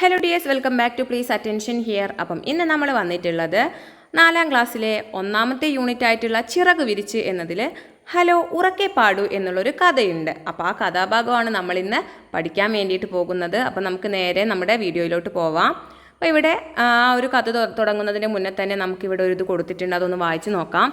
Hello dears welcome back to please attention here അപ്പം ഇന്ന് നമ്മൾ വന്നിട്ടുള്ളത് നാലാം ക്ലാസ്സിലെ ഒന്നാമത്തെ യൂണിറ്റ് ആയിട്ടുള്ള ചിറക് വിരിച്ച് എന്നതിൽ ഹലോ ഉറക്കെ പാടു എന്നുള്ളൊരു കഥയുണ്ട്. അപ്പോൾ ആ കഥാഭാഗമാണ് നമ്മൾ ഇന്ന് പഠിക്കാൻ വേണ്ടിയിട്ട് പോകുന്നത്. അപ്പം നമുക്ക് നേരെ നമ്മുടെ വീഡിയോയിലോട്ട് പോവാം. അപ്പോൾ ഇവിടെ ആ ഒരു കഥ തുടങ്ങുന്നതിന് മുന്നേ തന്നെ നമുക്കിവിടെ ഒരു ഇത് കൊടുത്തിട്ടുണ്ട്. അതൊന്ന് വായിച്ചു നോക്കാം.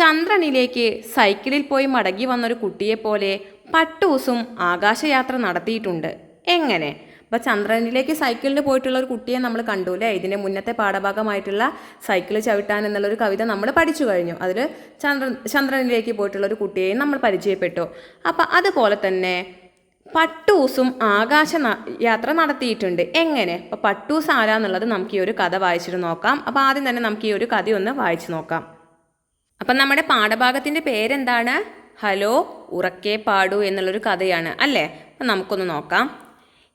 ചന്ദ്രനിലേക്ക് സൈക്കിളിൽ പോയി മടങ്ങി വന്നൊരു കുട്ടിയെപ്പോലെ പട്ടൂസും ആകാശയാത്ര നടത്തിയിട്ടുണ്ട്. എങ്ങനെ? അപ്പോൾ ചന്ദ്രനിലേക്ക് സൈക്കിളിന് പോയിട്ടുള്ള ഒരു കുട്ടിയെ നമ്മൾ കണ്ടു അല്ലേ? ഇതിന്റെ മുന്നത്തെ പാഠഭാഗമായിട്ടുള്ള സൈക്കിൾ ചവിട്ടാൻ എന്നുള്ളൊരു കവിത നമ്മൾ പഠിച്ചു കഴിഞ്ഞു. അതിൽ ചന്ദ്രൻ ചന്ദ്രനിലേക്ക് പോയിട്ടുള്ള ഒരു കുട്ടിയെയും നമ്മൾ പരിചയപ്പെട്ടു. അപ്പം അതുപോലെ തന്നെ പട്ടൂസും ആകാശ യാത്ര നടത്തിയിട്ടുണ്ട്. എങ്ങനെ? അപ്പോൾ പട്ടൂസ് ആരാന്നുള്ളത് നമുക്ക് ഈ ഒരു കഥ വായിച്ചിട്ട് നോക്കാം. അപ്പോൾ ആദ്യം തന്നെ നമുക്ക് ഈ ഒരു കഥ ഒന്ന് വായിച്ചു നോക്കാം. അപ്പം നമ്മുടെ പാഠഭാഗത്തിന്റെ പേരെന്താണ്? ഹലോ ഉറക്കെ പാടൂ എന്നുള്ളൊരു കഥയാണ് അല്ലേ? അപ്പം നമുക്കൊന്ന് നോക്കാം.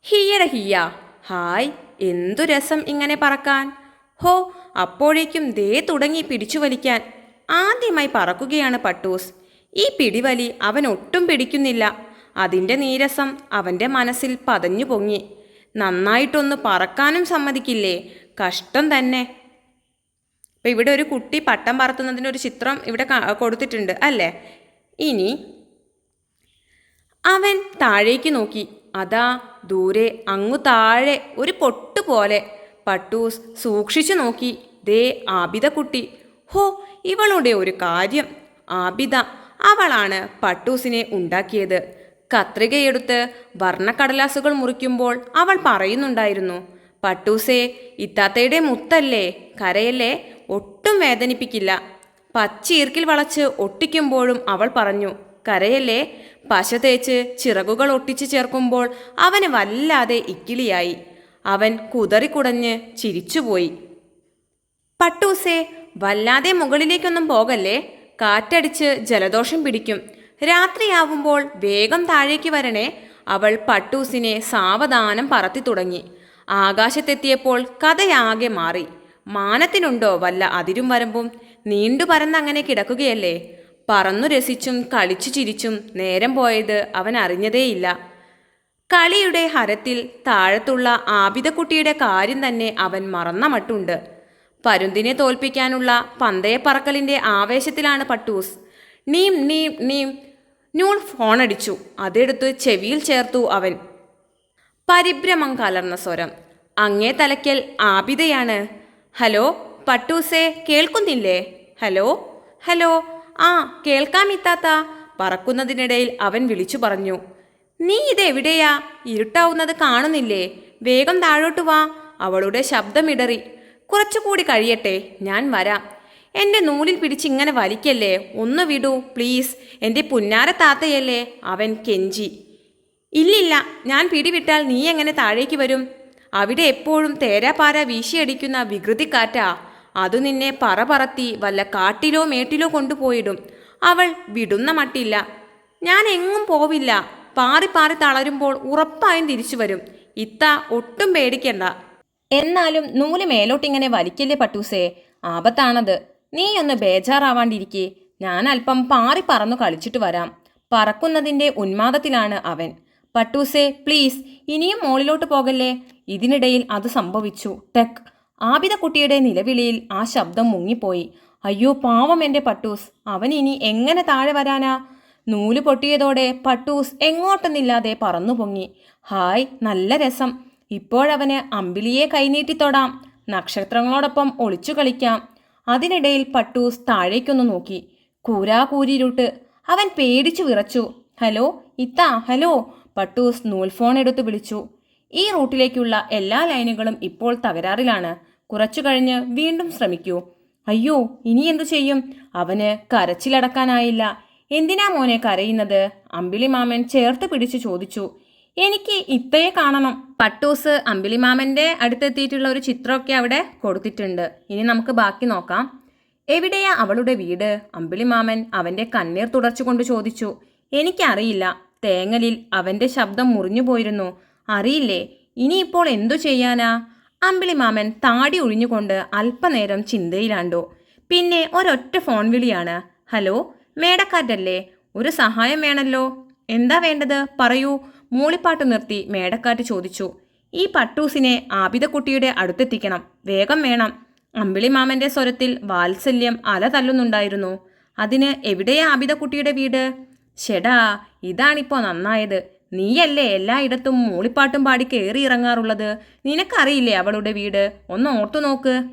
ഹിയട ഹിയ. ഹായ് എന്തു രസം ഇങ്ങനെ പറക്കാൻ? ഹോ അപ്പോഴേക്കും ദേ തുടങ്ങി പിടിച്ചു വലിക്കാൻ. ആദ്യമായി പറക്കുകയാണ് പട്ടൂസ്. ഈ പിടിവലി അവൻ ഒട്ടും പിടിക്കുന്നില്ല. അതിന്റെ നീരസം അവന്റെ മനസ്സിൽ പതഞ്ഞു പൊങ്ങി. നന്നായിട്ടൊന്ന് പറക്കാനും സമ്മതിക്കില്ലേ? കഷ്ടം തന്നെ. അപ്പോൾ ഇവിടെ ഒരു കുട്ടി പട്ടം പറത്തുന്നതിന്റെ ഒരു ചിത്രം ഇവിടെ കൊടുത്തിട്ടുണ്ട് അല്ലേ? ഇനി അവൻ താഴേക്ക് നോക്കി. അതാ ദൂരെ അങ്ങു താഴെ ഒരു പൊട്ട് പോലെ പട്ടൂസ് സൂക്ഷിച്ചു നോക്കി. ദേ ആബിത കുട്ടി ഹോ ഇവളുടെ ഒരു കാര്യം. ആബിത അവളാണ് പട്ടൂസിനെ ഉണ്ടാക്കിയത്. കത്രികയെടുത്ത് വർണക്കടലാസുകൾ മുറിക്കുമ്പോൾ അവൾ പറയുന്നുണ്ടായിരുന്നു പട്ടൂസേ ഇത്താത്തയുടെ മുത്തല്ലേ? കരയല്ലേ? ഒട്ടും വേദനിപ്പിക്കില്ല. പച്ചീർക്കിൽ വളച്ച് ഒട്ടിക്കുമ്പോഴും അവൾ പറഞ്ഞു കരയല്ലേ? പശ തേച്ച് ചിറകുകൾ ഒട്ടിച്ചു ചേർക്കുമ്പോൾ അവന് വല്ലാതെ ഇക്കിളിയായി. അവൻ കുതറിക്കുടഞ്ഞ് ചിരിച്ചുപോയി. പട്ടൂസേ വല്ലാതെ മുകളിലേക്കൊന്നും പോകല്ലേ? കാറ്റടിച്ച് ജലദോഷം പിടിക്കും. രാത്രിയാവുമ്പോൾ വേഗം താഴേക്ക് വരണേ. അവൾ പട്ടൂസിനെ സാവധാനം പറത്തി തുടങ്ങി. ആകാശത്തെത്തിയപ്പോൾ കഥയാകെ മാറി. മാനത്തിനുണ്ടോ വല്ല അതിരും വരമ്പും? നീണ്ടു പരന്നങ്ങനെ കിടക്കുകയല്ലേ? പറന്നു രസിച്ചും കളിച്ചു ചിരിച്ചും നേരം പോയത് അവൻ അറിഞ്ഞതേയില്ല. കളിയുടെ ഹരത്തിൽ താഴത്തുള്ള ആബിദക്കുട്ടിയുടെ കാര്യം തന്നെ അവൻ മറന്ന മട്ടുണ്ട്. പരുന്തിനെ തോൽപ്പിക്കാനുള്ള പന്തയപ്പറക്കലിന്റെ ആവേശത്തിലാണ് പട്ടൂസ്. നീം നീം നീം. ന്യൂൺ ഫോണടിച്ചു. അതെടുത്ത് ചെവിയിൽ ചേർത്തു അവൻ. പരിഭ്രമം കലർന്ന സ്വരം. അങ്ങേ തലയ്ക്കൽ ആബിതയാണ് ഹലോ പട്ടൂസേ കേൾക്കുന്നില്ലേ? Hello hello. ആ കേൾക്കാം ഇത്താത്ത പറക്കുന്നതിനിടയിൽ അവൻ വിളിച്ചു പറഞ്ഞു. നീ ഇതെവിടെയാ? ഇരുട്ടാവുന്നത് കാണുന്നില്ലേ? വേഗം താഴോട്ട് വാ. അവളുടെ ശബ്ദമിടറി. കുറച്ചുകൂടി കഴിയട്ടെ ഞാൻ വരാം. എന്റെ നൂലിൽ പിടിച്ച് ഇങ്ങനെ വലിക്കല്ലേ? ഒന്ന് വിടൂ പ്ലീസ്. എന്റെ പുന്നാര താത്തയല്ലേ? അവൻ കെഞ്ചി. ഇല്ലില്ല ഞാൻ പിടിവിട്ടാൽ നീ എങ്ങനെ താഴേക്ക് വരും? അവിടെ എപ്പോഴും തേരാപാര വീശിയടിക്കുന്ന വികൃതിക്കാറ്റാ. അത് നിന്നെ പറ പറത്തി വല്ല കാട്ടിലോ മേട്ടിലോ കൊണ്ടുപോയിടും. അവൾ വിടുന്ന മട്ടില്ല. ഞാൻ എങ്ങും പോവില്ല. പാറി പാറി തളരുമ്പോൾ ഉറപ്പായും തിരിച്ചു വരും. ഇത്ത ഒട്ടും പേടിക്കണ്ട. എന്നാലും നൂൽ മേലോട്ടിങ്ങനെ വലിക്കല്ലേ പട്ടൂസേ? ആപത്താണത്. നീ ഒന്ന് ബേജാറാവാണ്ടിരിക്കെ. ഞാൻ അല്പം പാറി പറന്നു കളിച്ചിട്ട് വരാം. പറക്കുന്നതിന്റെ ഉന്മാദത്തിലാണ് അവൻ. പട്ടൂസേ പ്ലീസ് ഇനിയും മോളിലോട്ട് പോകല്ലേ? ഇതിനിടയിൽ അത് സംഭവിച്ചു. ടെക്. ആബിദ കുട്ടിയുടെ നിലവിളിയിൽ ആ ശബ്ദം മുങ്ങിപ്പോയി. അയ്യോ പാവം എന്റെ പട്ടൂസ്. അവൻ ഇനി എങ്ങനെ താഴെ വരാനാ? നൂൽ പൊട്ടിയതോടെ പട്ടൂസ് എങ്ങോട്ടെന്നില്ലാതെ പറന്നു പൊങ്ങി. ഹായ് നല്ല രസം. ഇപ്പോഴവന് അമ്പിളിയെ കൈനീട്ടി തൊടാം. നക്ഷത്രങ്ങളോടൊപ്പം ഒളിച്ചു കളിക്കാം. അതിനിടയിൽ പട്ടൂസ് താഴേക്കൊന്ന് നോക്കി. കൂരാ കൂരിരുട്ട് അവൻ പേടിച്ചു വിറച്ചു. Hello ഇത്താ hello. പട്ടൂസ് നൂൽ ഫോൺ എടുത്ത് വിളിച്ചു. ഈ റൂട്ടിലേക്കുള്ള എല്ലാ ലൈനുകളും ഇപ്പോൾ തകരാറിലാണ്. കുറച്ചു കഴിഞ്ഞ് വീണ്ടും ശ്രമിക്കൂ. അയ്യോ ഇനി എന്തു ചെയ്യും? അവന് കരച്ചിലടക്കാനായില്ല. എന്തിനാ മോനെ കരയുന്നത്? അമ്പിളിമാമൻ ചേർത്ത് പിടിച്ചു ചോദിച്ചു. എനിക്ക് ഇത്തയെ കാണണം. പട്ടൂസ് അമ്പിളിമാമന്റെ അടുത്തെത്തിയിട്ടുള്ള ഒരു ചിത്രമൊക്കെ അവിടെ കൊടുത്തിട്ടുണ്ട്. ഇനി നമുക്ക് ബാക്കി നോക്കാം. എവിടെയാ അവളുടെ വീട്? അമ്പിളിമാമൻ അവന്റെ കണ്ണീർ തുടച്ചുകൊണ്ട് ചോദിച്ചു. എനിക്കറിയില്ല. തേങ്ങലിൽ അവന്റെ ശബ്ദം മുറിഞ്ഞു പോയിരുന്നു. അറിയില്ലേ? ഇനിയിപ്പോൾ എന്തു ചെയ്യാനാ? അമ്പിളിമാമൻ താടി ഒഴിഞ്ഞുകൊണ്ട് അല്പനേരം ചിന്തയിലാണ്ടു. പിന്നെ ഒരൊറ്റ ഫോൺ വിളിയാണ്. ഹലോ മേടക്കാറ്റല്ലേ ഒരു സഹായം വേണല്ലോ? എന്താ വേണ്ടത്? പറയൂ. മൂളിപ്പാട്ട് നിർത്തി മേടക്കാറ്റ് ചോദിച്ചു. ഈ പട്ടൂസിനെ ആബിദക്കുട്ടിയുടെ അടുത്തെത്തിക്കണം. വേഗം വേണം. അമ്പിളി മാമന്റെ സ്വരത്തിൽ വാത്സല്യം അല തല്ലുന്നുണ്ടായിരുന്നു. അതിന് എവിടെയാ ആബിദക്കുട്ടിയുടെ വീട്? ഷെടാ ഇതാണിപ്പോൾ നന്നായത്. നീയല്ലേ എല്ലായിടത്തും മൂളിപ്പാട്ടും പാടി കയറി ഇറങ്ങാറുള്ളത്? നിനക്കറിയില്ലേ അവളുടെ വീട്? ഒന്ന് ഓർത്തു നോക്ക്.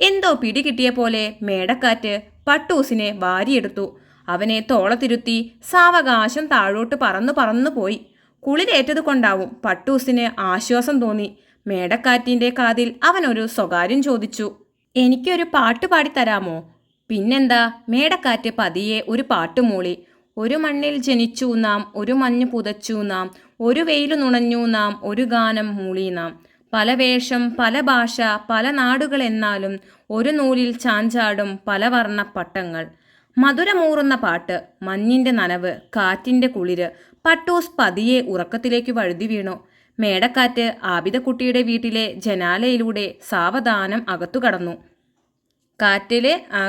എന്തോ പിടി കിട്ടിയ പോലെ മേടക്കാറ്റ് പട്ടൂസിനെ വാരിയെടുത്തു. അവനെ തോളത്തിരുത്തി സാവകാശം താഴോട്ട് പറന്നു പറന്നു പോയി. കുളിരേറ്റത് കൊണ്ടാവും പട്ടൂസിന് ആശ്വാസം തോന്നി. മേടക്കാറ്റിന്റെ കാതിൽ അവനൊരു സ്വകാര്യം ചോദിച്ചു. എനിക്കൊരു പാട്ട് പാടിത്തരാമോ? പിന്നെന്താ? മേടക്കാറ്റ് പതിയെ ഒരു പാട്ട് മൂളി. ഒരു മണ്ണിൽ ജനിച്ചു നാം ഒരു മഞ്ഞ് പുതച്ചു നാം ഒരു വെയിലു നുണഞ്ഞു നാം ഒരു ഗാനം മൂളി നാം. പല വേഷം പല ഭാഷ പല നാടുകൾ എന്നാലും ഒരു നൂലിൽ ചാഞ്ചാടും പല വർണ പട്ടങ്ങൾ മധുരമൂറുന്ന പാട്ട് മഞ്ഞിന്റെ നനവ് കാറ്റിന്റെ കുളിര് പട്ടൂസ് പതിയെ ഉറക്കത്തിലേക്ക് വഴുതി വീണു. മേടക്കാറ്റ് ആബിദക്കുട്ടിയുടെ വീട്ടിലെ ജനാലയിലൂടെ സാവധാനം അകത്തു കടന്നു. കാറ്റിൽ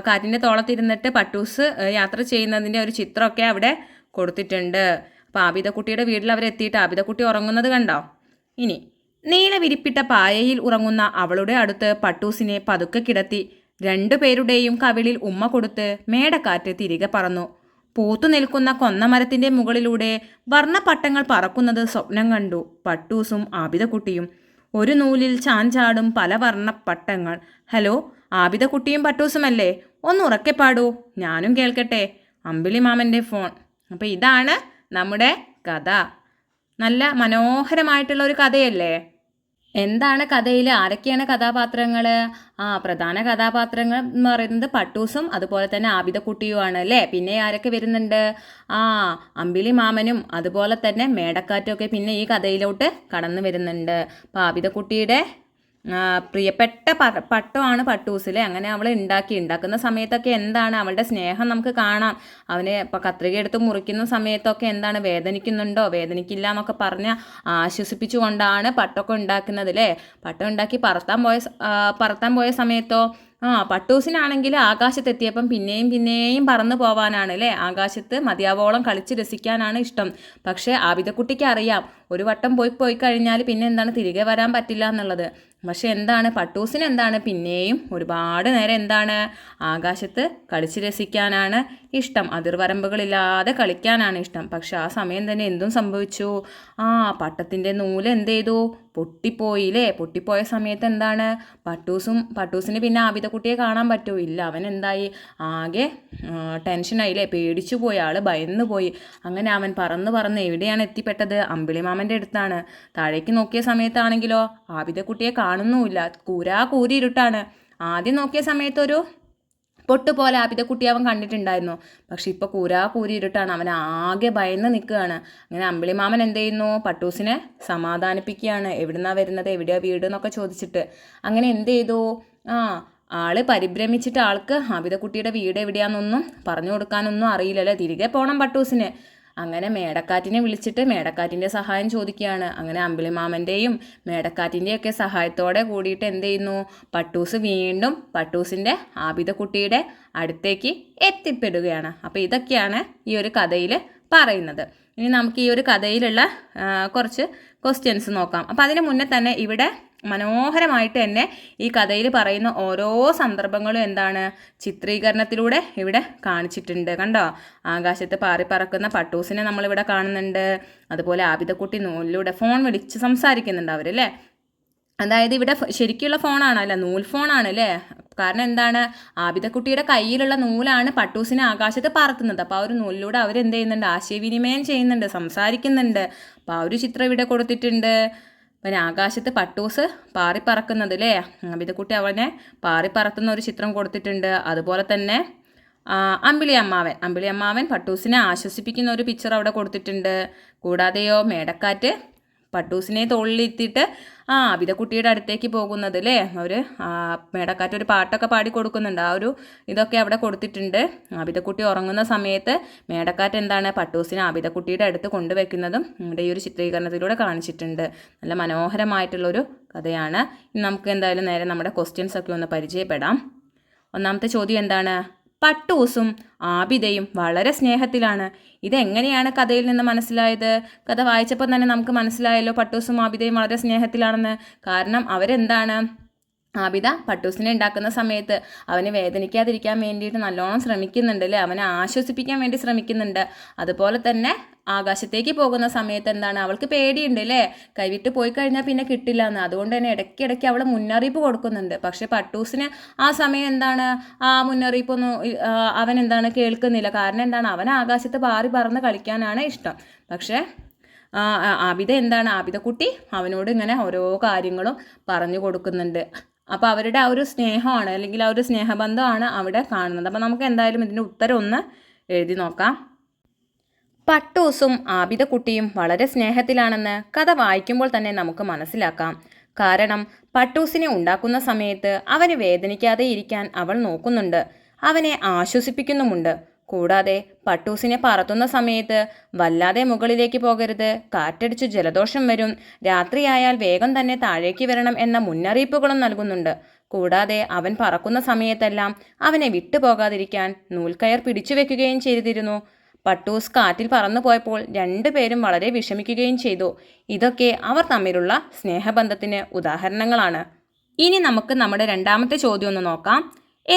കാറ്റിന്റെ തോളത്തിരുന്നിട്ട് പട്ടൂസ് യാത്ര ചെയ്യുന്നതിന്റെ ഒരു ചിത്രമൊക്കെ അവിടെ കൊടുത്തിട്ടുണ്ട്. അപ്പോൾ ആബിദക്കുട്ടിയുടെ വീട്ടിൽ അവരെത്തിയിട്ട് ആബിദക്കുട്ടി ഉറങ്ങുന്നത് കണ്ടോ? ഇനി നീല വിരിപ്പിട്ട പായയിൽ ഉറങ്ങുന്ന അവളുടെ അടുത്ത് പട്ടൂസിനെ പതുക്കെ കിടത്തി രണ്ടു പേരുടെയും കവിളിൽ ഉമ്മ കൊടുത്ത് മേടക്കാറ്റ് തിരികെ പറന്നു. പൂത്തു നിൽക്കുന്ന കൊന്നമരത്തിന്റെ മുകളിലൂടെ വർണപ്പട്ടങ്ങൾ പറക്കുന്നത് സ്വപ്നം കണ്ടു. പട്ടൂസും ആബിദക്കുട്ടിയും ഒരു നൂലിൽ ചാഞ്ചാടും പല വർണപ്പട്ടങ്ങൾ. ഹലോ ആബിദക്കുട്ടിയും പട്ടൂസുമല്ലേ? ഒന്ന് ഉറക്കെ പാടൂ. ഞാനും കേൾക്കട്ടെ. അമ്പിളി മാമന്റെ ഫോൺ. അപ്പോൾ ഇതാണ് നമ്മുടെ കഥ. നല്ല മനോഹരമായിട്ടുള്ള ഒരു കഥയല്ലേ? എന്താണ് കഥയിൽ ആരൊക്കെയാണ് കഥാപാത്രങ്ങൾ ആ പ്രധാന കഥാപാത്രങ്ങൾ എന്ന് പറയുന്നത് പട്ടൂസും അതുപോലെ തന്നെ ആബിദക്കുട്ടിയുമാണ് അല്ലേ? പിന്നെ ആരൊക്കെ വരുന്നുണ്ട്? ആ അമ്പിളി മാമനും അതുപോലെ തന്നെ മേടക്കാറ്റും ഒക്കെ പിന്നെ ഈ കഥയിലോട്ട് കടന്നു വരുന്നുണ്ട്. അപ്പോൾ ആബിദക്കുട്ടിയുടെ ആ, പ്രിയപ്പെട്ട പട്ടമാണ് പട്ടൂസിൽ അങ്ങനെ അവൾ ഉണ്ടാക്കി ഉണ്ടാക്കുന്ന സമയത്തൊക്കെ എന്താണ് അവളുടെ സ്നേഹം നമുക്ക് കാണാം. അവനെ ഇപ്പോൾ കത്രിക എടുത്ത് മുറിക്കുന്ന സമയത്തൊക്കെ എന്താണ് വേദനിക്കുന്നുണ്ടോ? വേദനിക്കില്ല എന്നൊക്കെ പറഞ്ഞ് ആശ്വസിപ്പിച്ചുകൊണ്ടാണ് പട്ടൊക്കെ ഉണ്ടാക്കുന്നത് അല്ലേ പട്ടം ഉണ്ടാക്കി പറത്താൻ പോയ പറത്താൻ പോയ സമയത്തോ? ആ പട്ടൂസിനാണെങ്കിൽ ആകാശത്തെത്തിയപ്പം പിന്നെയും പിന്നെയും പറന്നു പോവാനാണ് അല്ലേ ആകാശത്ത് മതിയാവോളം കളിച്ച് രസിക്കാനാണ് ഇഷ്ടം. പക്ഷേ ആബിദക്കുട്ടിക്ക് അറിയാം. ഒരു വട്ടം പോയി പോയി കഴിഞ്ഞാൽ പിന്നെ എന്താണ് തിരികെ വരാൻ പറ്റില്ല എന്നുള്ളത്. പക്ഷെ എന്താണ്? പട്ടൂസിന് എന്താണ്? പിന്നെയും ഒരുപാട് നേരം എന്താണ്? ആകാശത്ത് കളിച്ച് രസിക്കാനാണ് ഇഷ്ടം. അതിർവരമ്പുകളില്ലാതെ കളിക്കാനാണ് ഇഷ്ടം. പക്ഷെ ആ സമയം തന്നെ എന്തും സംഭവിച്ചു. ആ പട്ടത്തിന്റെ നൂൽ എന്ത് ചെയ്തു പൊട്ടിപ്പോയില്ലേ? പൊട്ടിപ്പോയ സമയത്ത് എന്താണ്? പട്ടൂസും പട്ടൂസിന് പിന്നെ ആബിദക്കുട്ടിയെ കാണാൻ പറ്റുമോ ഇല്ല അവൻ എന്തായി? ആകെ ടെൻഷനായില്ലേ? പേടിച്ചു പോയി. ആൾ ഭയന്നു പോയി. അങ്ങനെ അവൻ പറന്ന് പറന്ന് എവിടെയാണ് എത്തിപ്പെട്ടത്? അമ്പിളിമാമന്റെ അടുത്താണ്. താഴേക്ക് നോക്കിയ സമയത്താണെങ്കിലോ ആബിദക്കുട്ടിയെ കാണുന്നുമില്ല. കൂരാ കൂരി ഇരുട്ടാണ്. ആദ്യം നോക്കിയ സമയത്തൊരു പൊട്ട് പോലെ ആബിദക്കുട്ടി അവൻ കണ്ടിട്ടുണ്ടായിരുന്നു. പക്ഷെ ഇപ്പോൾ കൂരാ കൂരി ഇരുട്ടാണ്. അവൻ ആകെ ഭയന്ന് നിൽക്കുകയാണ്. അങ്ങനെ അമ്പിളിമാമൻ എന്ത് ചെയ്യുന്നു? പട്ടൂസിനെ സമാധാനിപ്പിക്കുകയാണ്. എവിടുന്നാ വരുന്നത്? എവിടെയാ വീട് എന്നൊക്കെ ചോദിച്ചിട്ട്. അങ്ങനെ എന്ത് ചെയ്തു? ആ ആൾ പരിഭ്രമിച്ചിട്ട് ആൾക്ക് ആബിദക്കുട്ടിയുടെ വീട് എവിടെയാണെന്നൊന്നും പറഞ്ഞു കൊടുക്കാനൊന്നും അറിയില്ലല്ലേ? തിരികെ പോകണം പട്ടൂസിന്. അങ്ങനെ മേടക്കാറ്റിനെ വിളിച്ചിട്ട് മേടക്കാറ്റിന്റെ സഹായം ചോദിക്കുകയാണ്. അങ്ങനെ അമ്പിളിമാമന്റെയും മേടക്കാറ്റിന്റെയൊക്കെ സഹായത്തോടെ കൂടിയിട്ട് എന്ത് ചെയ്യുന്നു? പട്ടൂസ് വീണ്ടും പട്ടൂസിന്റെ ആബിദക്കുട്ടിയുടെ അടുത്തേക്ക് എത്തിപ്പെടുകയാണ്. അപ്പോൾ ഇതൊക്കെയാണ് ഈ ഒരു കഥയിൽ പറയുന്നത്. ഇനി നമുക്ക് ഈ ഒരു കഥയിലുള്ള കുറച്ച് ക്വസ്റ്റ്യൻസ് നോക്കാം. അപ്പോൾ അതിന് മുന്നേ തന്നെ ഇവിടെ മനോഹരമായിട്ട് തന്നെ ഈ കഥയിൽ പറയുന്ന ഓരോ സന്ദർഭങ്ങളും എന്താണ് ചിത്രീകരണത്തിലൂടെ ഇവിടെ കാണിച്ചിട്ടുണ്ട്. കണ്ടോ? ആകാശത്ത് പാറിപ്പറക്കുന്ന പട്ടൂസിനെ നമ്മളിവിടെ കാണുന്നുണ്ട്. അതുപോലെ ആബിദക്കുട്ടി നൂലിലൂടെ ഫോൺ വിളിച്ച് സംസാരിക്കുന്നുണ്ട് അവരല്ലേ? അതായത് ഇവിടെ ശരിക്കുള്ള ഫോണാണ് അല്ല നൂൽ ഫോണാണ് അല്ലേ കാരണം എന്താണ്? ആബിദക്കുട്ടിയുടെ കയ്യിലുള്ള നൂലാണ് പട്ടൂസിനെ ആകാശത്ത് പറത്തുന്നത്. അപ്പോൾ ആ ഒരു നൂലിലൂടെ അവരെന്ത് ചെയ്യുന്നുണ്ട്? ആശയവിനിമയം ചെയ്യുന്നുണ്ട് സംസാരിക്കുന്നുണ്ട്. അപ്പോൾ ആ ഒരു ചിത്രം ഇവിടെ കൊടുത്തിട്ടുണ്ട്. പിന്നെ ആകാശത്ത് പട്ടൂസ് പാറിപ്പറക്കുന്നത് അല്ലേ അമിതക്കുട്ടി അവനെ പാറിപ്പറത്തുന്ന ഒരു ചിത്രം കൊടുത്തിട്ടുണ്ട്. അതുപോലെ തന്നെ അമ്പിളി അമ്മാവൻ അമ്പിളി അമ്മാവൻ പട്ടൂസിനെ ആശ്വസിപ്പിക്കുന്ന ഒരു പിക്ചർ അവിടെ കൊടുത്തിട്ടുണ്ട്. കൂടാതെയോ മേടക്കാറ്റ് പട്ടൂസിനെ തോളിലിരുത്തിയിട്ട് ആ അബിതക്കുട്ടിയുടെ അടുത്തേക്ക് പോകുന്നത് അല്ലേ അവർ മേടക്കാറ്റ് ഒരു പാട്ടൊക്കെ പാടി കൊടുക്കുന്നുണ്ട്. ആ ഒരു ഇതൊക്കെ അവിടെ കൊടുത്തിട്ടുണ്ട്. അബിതക്കുട്ടി ഉറങ്ങുന്ന സമയത്ത് മേടക്കാറ്റ് എന്താണ് പട്ടൂസിനെ അബിതക്കുട്ടിയുടെ അടുത്ത് കൊണ്ടുവയ്ക്കുന്നതും ഇവിടെ ഈ ഒരു ചിത്രീകരണത്തിലൂടെ കാണിച്ചിട്ടുണ്ട്. നല്ല മനോഹരമായിട്ടുള്ളൊരു കഥയാണ്. നമുക്ക് എന്തായാലും നേരെ നമ്മുടെ ക്വസ്റ്റ്യൻസ് ഒക്കെ ഒന്ന് പരിചയപ്പെടാം. ഒന്നാമത്തെ ചോദ്യം എന്താണ്? പട്ടൂസും ആബിദയും വളരെ സ്നേഹത്തിലാണ്. ഇതെങ്ങനെയാണ് കഥയിൽ നിന്ന് മനസ്സിലായത്? കഥ വായിച്ചപ്പോൾ തന്നെ നമുക്ക് മനസ്സിലായല്ലോ പട്ടൂസും ആബിദയും വളരെ സ്നേഹത്തിലാണെന്ന്. കാരണം അവരെന്താണ്? ആബിദ പട്ടൂസിനെ ഉണ്ടാക്കുന്ന സമയത്ത് അവന് വേദനിക്കാതിരിക്കാൻ വേണ്ടിയിട്ട് നല്ലോണം ശ്രമിക്കുന്നുണ്ട് അല്ലേ? അവനെ ആശ്വസിപ്പിക്കാൻ വേണ്ടി ശ്രമിക്കുന്നുണ്ട്. അതുപോലെ തന്നെ ആകാശത്തേക്ക് പോകുന്ന സമയത്ത് എന്താണ്? അവൾക്ക് പേടിയുണ്ട് അല്ലേ? കൈവിട്ട് പോയി കഴിഞ്ഞാൽ പിന്നെ കിട്ടില്ല എന്ന്. അതുകൊണ്ട് തന്നെ ഇടയ്ക്കിടയ്ക്ക് അവൾ മുന്നറിയിപ്പ് കൊടുക്കുന്നുണ്ട്. പക്ഷെ പട്ടൂസിന് ആ സമയം എന്താണ്? ആ മുന്നറിയിപ്പൊന്നും അവൻ എന്താണ് കേൾക്കുന്നില്ല. കാരണം എന്താണ്? അവൻ ആകാശത്ത് പാറി പറന്ന് കളിക്കാനാണ് ഇഷ്ടം. പക്ഷേ ആബിദ എന്താണ്? ആബിദക്കുട്ടി അവനോട് ഇങ്ങനെ ഓരോ കാര്യങ്ങളും പറഞ്ഞു കൊടുക്കുന്നുണ്ട്. അപ്പോൾ അവരുടെ ആ ഒരു സ്നേഹമാണ് അല്ലെങ്കിൽ ആ ഒരു സ്നേഹബന്ധമാണ് അവിടെ കാണുന്നത്. അപ്പോൾ നമുക്ക് എന്തായാലും ഇതിന്റെ ഉത്തരം ഒന്ന് എഴുതി നോക്കാം. പട്ടൂസും ആബിദക്കുട്ടിയും വളരെ സ്നേഹത്തിലാണെന്ന് കഥ വായിക്കുമ്പോൾ തന്നെ നമുക്ക് മനസ്സിലാക്കാം. കാരണം പട്ടൂസിനെ ഉണ്ടാക്കുന്ന സമയത്ത് അവന് വേദനിക്കാതെ ഇരിക്കാൻ അവൾ നോക്കുന്നുണ്ട്. അവനെ ആശ്വസിപ്പിക്കുന്നുമുണ്ട്. കൂടാതെ പട്ടൂസിനെ പറത്തുന്ന സമയത്ത് വല്ലാതെ മുകളിലേക്ക് പോകരുത്. കാറ്റടിച്ച് ജലദോഷം വരും. രാത്രിയായാൽ വേഗം തന്നെ താഴേക്ക് വരണം എന്ന മുന്നറിയിപ്പുകളും നൽകുന്നുണ്ട്. കൂടാതെ അവൻ പറക്കുന്ന സമയത്തെല്ലാം അവനെ വിട്ടുപോകാതിരിക്കാൻ നൂൽക്കയർ പിടിച്ചു വെക്കുകയും ചെയ്തിരുന്നു. പട്ടൂസ് കാറ്റിൽ പറന്നുപോയപ്പോൾ രണ്ടുപേരും വളരെ വിഷമിക്കുകയും ചെയ്തു. ഇതൊക്കെ അവർ തമ്മിലുള്ള സ്നേഹബന്ധത്തിന് ഉദാഹരണങ്ങളാണ്. ഇനി നമുക്ക് നമ്മുടെ രണ്ടാമത്തെ ചോദ്യം ഒന്ന് നോക്കാം.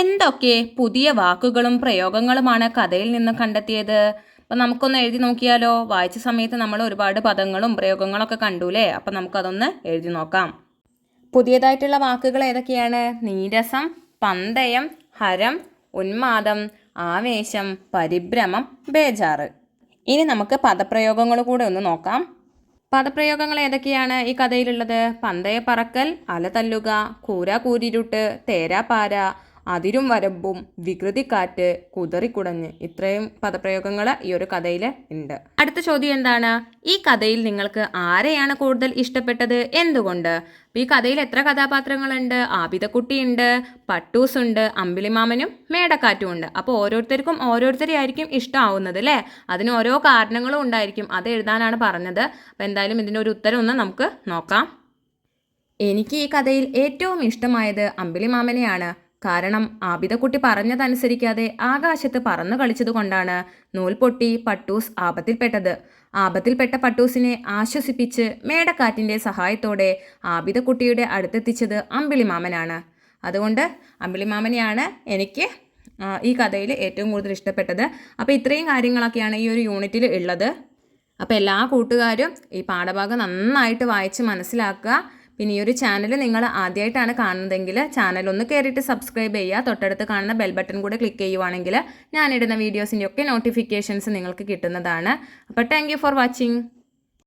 എന്തൊക്കെ പുതിയ വാക്കുകളും പ്രയോഗങ്ങളുമാണ് കഥയിൽ നിന്ന് കണ്ടെത്തിയത്? അപ്പം നമുക്കൊന്ന് എഴുതി നോക്കിയാലോ? വായിച്ച സമയത്ത് നമ്മൾ ഒരുപാട് പദങ്ങളും പ്രയോഗങ്ങളൊക്കെ കണ്ടൂലേ? അപ്പം നമുക്കതൊന്ന് എഴുതി നോക്കാം. പുതിയതായിട്ടുള്ള വാക്കുകൾ ഏതൊക്കെയാണ്? നീരസം പന്തയം ഹരം ഉന്മാദം ആവേശം പരിഭ്രമം ബേജാറ്. ഇനി നമുക്ക് പദപ്രയോഗങ്ങൾ കൂടെ ഒന്ന് നോക്കാം. പദപ്രയോഗങ്ങൾ ഏതൊക്കെയാണ് ഈ കഥയിലുള്ളത്? പന്തയ പറക്കൽ അല തല്ലുക കൂര കൂരിരുട്ട് തേരാപാര അതിരും വരമ്പും വികൃതിക്കാറ്റ് കുതറിക്കുടഞ്ഞ് ഇത്രയും പദപ്രയോഗങ്ങൾ ഈ ഒരു കഥയിൽ ഉണ്ട് അടുത്ത ചോദ്യം എന്താണ്? ഈ കഥയിൽ നിങ്ങൾക്ക് ആരെയാണ് കൂടുതൽ ഇഷ്ടപ്പെട്ടത്? എന്തുകൊണ്ട്? ഈ കഥയിൽ എത്ര കഥാപാത്രങ്ങളുണ്ട്? ആബിദക്കുട്ടിയുണ്ട് പട്ടൂസ് ഉണ്ട് അമ്പിളിമാമനും മേടക്കാറ്റും ഉണ്ട്. അപ്പോൾ ഓരോരുത്തർക്കും ഓരോരുത്തരെ ആയിരിക്കും ഇഷ്ടമാവുന്നത് അല്ലേ? അതിന് ഓരോ കാരണങ്ങളും ഉണ്ടായിരിക്കും. അത് എഴുതാനാണ് പറഞ്ഞത്. അപ്പോൾ എന്തായാലും ഇതിന്റെ ഒരു ഉത്തരം ഒന്ന് നമുക്ക് നോക്കാം. എനിക്ക് ഈ കഥയിൽ ഏറ്റവും ഇഷ്ടമായത് അമ്പിളിമാമനെയാണ്. കാരണം ആബിദക്കുട്ടി പറഞ്ഞതനുസരിക്കാതെ ആകാശത്ത് പറന്നു കളിച്ചതുകൊണ്ടാണ് നൂൽ പൊട്ടി പട്ടൂസ് ആപത്തിൽപ്പെട്ടത്. ആപത്തിൽപ്പെട്ട പട്ടൂസിനെ ആശ്വസിപ്പിച്ച് മേടക്കാറ്റിന്റെ സഹായത്തോടെ ആബിദക്കുട്ടിയുടെ അടുത്തെത്തിച്ചത് അമ്പിളിമാമനാണ്. അതുകൊണ്ട് അമ്പിളിമാമനെയാണ് എനിക്ക് ഈ കഥയിൽ ഏറ്റവും കൂടുതൽ ഇഷ്ടപ്പെട്ടത്. അപ്പോൾ ഇത്രയും കാര്യങ്ങളൊക്കെയാണ് ഈ ഒരു യൂണിറ്റിൽ ഉള്ളത്. അപ്പോൾ എല്ലാ കൂട്ടുകാരും ഈ പാഠഭാഗം നന്നായിട്ട് വായിച്ച് മനസ്സിലാക്കുക. പിന്നെ ഈ ഒരു ചാനൽ നിങ്ങൾ ആദ്യമായിട്ടാണ് കാണുന്നതെങ്കിൽ ചാനൽ ഒന്ന് കയറിയിട്ട് സബ്സ്ക്രൈബ് ചെയ്യുക. തൊട്ടടുത്ത് കാണുന്ന ബെൽ ബട്ടൺ കൂടെ ക്ലിക്ക് ചെയ്യുവാണെങ്കിൽ ഞാനിടുന്ന വീഡിയോസിന്റെ ഒക്കെ നോട്ടിഫിക്കേഷൻസ് നിങ്ങൾക്ക് കിട്ടുന്നതാണ്. അപ്പോൾ താങ്ക് ഫോർ വാച്ചിങ്